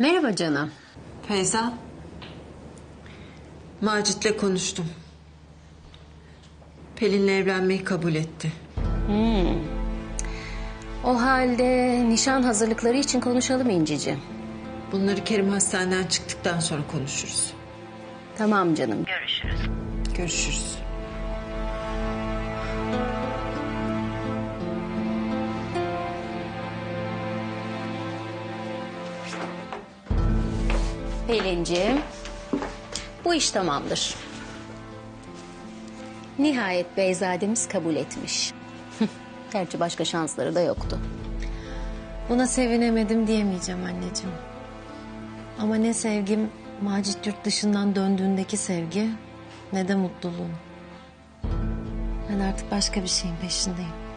Merhaba canım. Feyza. Macit'le konuştum. Pelin'le evlenmeyi kabul etti. O halde nişan hazırlıkları için konuşalım İncici. Bunları Kerim hastaneden çıktıktan sonra konuşuruz. Tamam canım. Görüşürüz. Pelin'ciğim, bu iş tamamdır. Nihayet Beyzademiz kabul etmiş. Gerçi başka şansları da yoktu. Buna sevinemedim diyemeyeceğim anneciğim. Ama ne sevgim Macit yurt dışından döndüğündeki sevgi ne de mutluluğum. Ben artık başka bir şeyin peşindeyim.